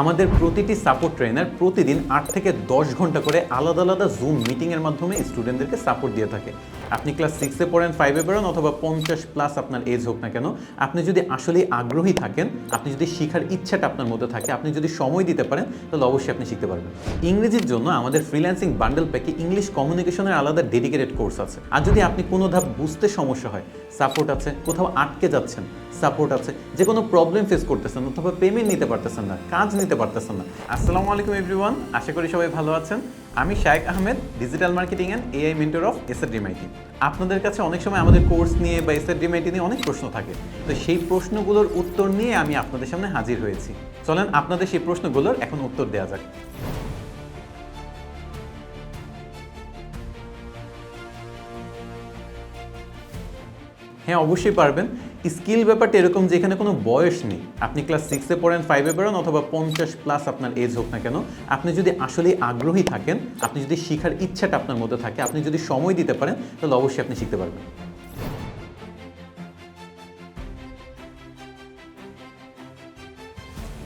আমাদের প্রতিটি support trainer প্রতিদিন আট থেকে দশ ঘণ্টা করে আলাদা আলাদা জুম মিটিংয়ের মাধ্যমে স্টুডেন্টদেরকে সাপোর্ট দিয়ে থাকে। আপনি ক্লাস সিক্সে পড়েন ফাইভে পড়েন অথবা পঞ্চাশ প্লাস আপনার এজ হোক না কেন, আপনি যদি আসলেই আগ্রহী থাকেন, আপনি যদি শেখার ইচ্ছাটা আপনার মধ্যে থাকে, আপনি যদি সময় দিতে পারেন, তাহলে অবশ্যই আপনি শিখতে পারবেন। ইংরেজির জন্য আমাদের ফ্রিল্যান্সিং বান্ডেল প্যাকে ইংলিশ কমিউনিকেশনের আলাদা ডেডিকেটেড কোর্স আছে। আর যদি আপনি কোনো ধাপ বুঝতে সমস্যা হয় সাপোর্ট আছে, কোথাও আটকে যাচ্ছেন সাপোর্ট আছে যে কোনো প্রবলেম ফেস করতেছেন অথবা পেমেন্ট নিতে পারতেছেন না, কাজ নিতে পারতেছেন না। আসসালামু আলাইকুম এভরিওয়ান আশা করি সবাই ভালো আছেন। আমি Sayek Ahmed digital marketing and AI mentor of SR ডিমাইটি আপনাদের কাছে অনেক সময় আমাদের কোর্স নিয়ে বা এসআর ডিমাইটি নিয়ে অনেক প্রশ্ন থাকে। তো সেই প্রশ্নগুলোর উত্তর নিয়ে আমি আপনাদের সামনে হাজির হয়েছি। চলেন আপনাদের সেই প্রশ্নগুলোর এখন উত্তর দেওয়া যাক। হ্যাঁ অবশ্যই পারবেন। স্কিল ব্যাপারটা এরকম যে এখানে কোনো বয়স নেই। আপনি ক্লাস সিক্সে পড়েন ফাইভে পড়েন অথবা পঞ্চাশ প্লাস আপনার এজ হোক না কেন, আপনি যদি আসলেই আগ্রহী থাকেন, আপনি যদি শেখার ইচ্ছাটা আপনার মধ্যে থাকে, আপনি যদি সময় দিতে পারেন, তাহলে অবশ্যই আপনি শিখতে পারবেন।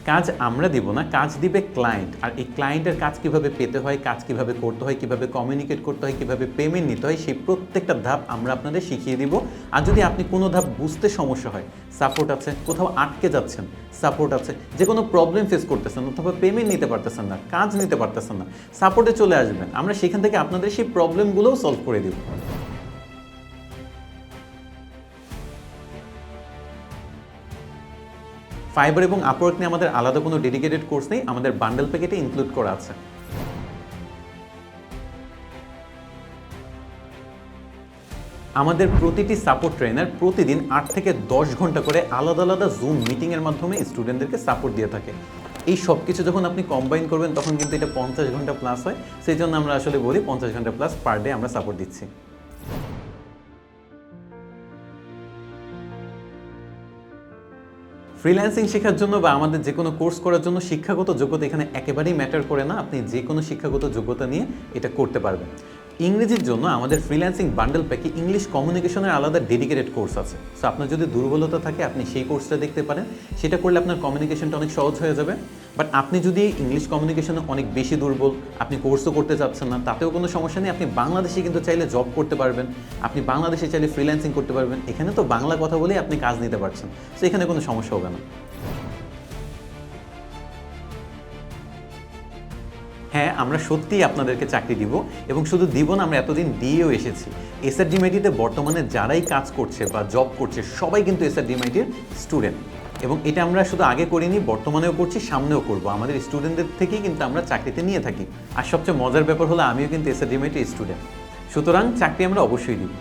কাজ আমরা দিব না, কাজ দিবে ক্লায়েন্ট আর এই ক্লায়েন্টের কাজ কীভাবে পেতে হয়, কাজ কীভাবে করতে হয়, কীভাবে কমিউনিকেট করতে হয়, কীভাবে পেমেন্ট নিতে হয়, সেই প্রত্যেকটা ধাপ আমরা আপনাদের শিখিয়ে দিব। আর যদি আপনি কোনো ধাপ বুঝতে সমস্যা হয় সাপোর্ট আছে, কোথাও আটকে যাচ্ছেন সাপোর্ট আছে যে কোনো প্রবলেম ফেস করতেছেন, অথবা পেমেন্ট নিতে পারতেছেন না, কাজ নিতে পারতেছেন না সাপোর্টে চলে আসবেন, আমরা সেখান থেকে আপনাদের সেই প্রবলেমগুলোও সলভ করে দিব। ফাইবার এবং আপওয়ার্ক নিয়ে আমাদের আলাদা কোনো ডেডিকেটেড কোর্স নেই, আমাদের বান্ডেল প্যাকেটে ইনক্লুড করা আছে। আমাদের প্রতিটি সাপোর্ট ট্রেনার প্রতিদিন আট থেকে দশ ঘণ্টা করে আলাদা আলাদা জুম মিটিংয়ের মাধ্যমে স্টুডেন্টদেরকে সাপোর্ট দিয়ে থাকে। এই সব কিছু যখন আপনি কম্বাইন করবেন, তখন কিন্তু এটা পঞ্চাশ ঘণ্টা প্লাস হয়। সেই জন্য আমরা আসলে বলি পঞ্চাশ ঘণ্টা প্লাস পার ডে আমরা সাপোর্ট দিচ্ছি। ফ্রিল্যান্সিং শেখার জন্য বা আমাদের যে কোনো কোর্স করার জন্য শিক্ষাগত যোগ্যতা এখানে একেবারেই ম্যাটার করে না। আপনি যে কোনো শিক্ষাগত যোগ্যতা নিয়ে এটা করতে পারবেন। ইংরেজির জন্য আমাদের ফ্রিল্যান্সিং বান্ডেল প্যাকে ইংলিশ কমিউনিকেশনের আলাদা ডেডিকেটেড কোর্স আছে। সো আপনার যদি দুর্বলতা থাকে, আপনি সেই কোর্সটা দেখতে পারেন। সেটা করলে আপনার কমিউনিকেশনটা অনেক সহজ হয়ে যাবে। বাট আপনি যদি ইংলিশ কমিউনিকেশনে অনেক বেশি দুর্বল, আপনি কোর্সও করতে চাচ্ছেন না, তাতেও কোনো সমস্যা নেই। আপনি বাংলাদেশে কিন্তু চাইলে জব করতে পারবেন। আপনি বাংলাদেশে চাইলে ফ্রিল্যান্সিং করতে পারবেন। এখানে তো বাংলা কথা বলেই আপনি কাজ নিতে পারছেন। সো এখানে কোনো সমস্যা হবে না। হ্যাঁ আমরা সত্যিই আপনাদেরকে চাকরি দিব এবং শুধু দিব না, আমরা এতদিন দিয়েও এসেছি। এসআর ডিমাইটিতে বর্তমানে যারাই কাজ করছে বা জব করছে, সবাই কিন্তু এসআর ডিমাইটির স্টুডেন্ট এবং এটা আমরা শুধু আগে করিনি, বর্তমানেও করছি, সামনেও করব। আমাদের স্টুডেন্টদের থেকেই কিন্তু আমরা চাকরিতে নিয়ে থাকি। আর সবচেয়ে মজার ব্যাপার হলো, আমিও কিন্তু এসআর ডিমাইটির স্টুডেন্ট সুতরাং চাকরি আমরা অবশ্যই দিব।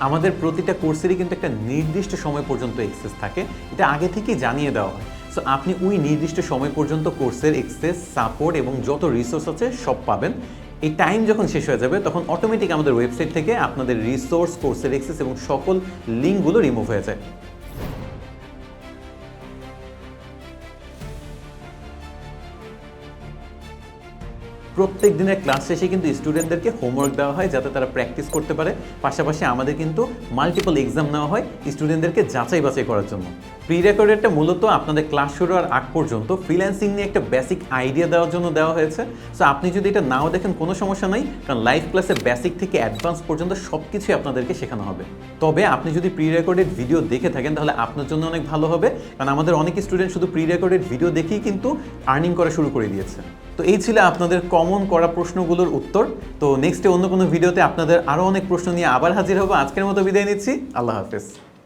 আমাদের প্রতিটা কোর্সেরই কিন্তু একটা নির্দিষ্ট সময় পর্যন্ত এক্সেস থাকে। এটা আগে থেকেই জানিয়ে দেওয়া হয়। সো আপনি ওই নির্দিষ্ট সময় পর্যন্ত কোর্সের এক্সেস সাপোর্ট এবং যত রিসোর্স আছে সব পাবেন। এই টাইম যখন শেষ হয়ে যাবে, তখন অটোমেটিক আমাদের ওয়েবসাইট থেকে আপনাদের রিসোর্স কোর্সের এক্সেস এবং সকল লিঙ্কগুলো রিমুভ হয়ে যায়। প্রত্যেক দিনের ক্লাস শেষে কিন্তু স্টুডেন্টদেরকে হোমওয়ার্ক দেওয়া হয় যাতে তারা প্র্যাকটিস করতে পারে। পাশাপাশি আমাদের কিন্তু মাল্টিপল এক্সাম নেওয়া হয় স্টুডেন্টদেরকে যাচাই বাছাই করার জন্য। প্রি রেকর্ডেডটা মূলত আপনাদের ক্লাস শুরু হওয়ার আগ পর্যন্ত ফ্রিল্যান্সিং নিয়ে একটা বেসিক আইডিয়া দেওয়ার জন্য দেওয়া হয়েছে। সো আপনি যদি এটা নাও দেখেন, কোনো সমস্যা নাই, কারণ লাইভ ক্লাসে বেসিক থেকে অ্যাডভান্স পর্যন্ত সব কিছুই আপনাদেরকে শেখানো হবে। তবে আপনি যদি প্রি রেকর্ডেড ভিডিও দেখে থাকেন, তাহলে আপনার জন্য অনেক ভালো হবে। কারণ আমাদের অনেক স্টুডেন্ট শুধু প্রি রেকর্ডেড ভিডিও দেখেই কিন্তু আর্নিং করা শুরু করে দিয়েছে। তো এই ছিল আপনাদের কমন করা প্রশ্নগুলোর উত্তর। তো নেক্সটে অন্য কোনো ভিডিওতে আপনাদের আরও অনেক প্রশ্ন নিয়ে আবার হাজির হব। আজকের মতো বিদায় নিচ্ছি। আল্লাহ হাফেজ।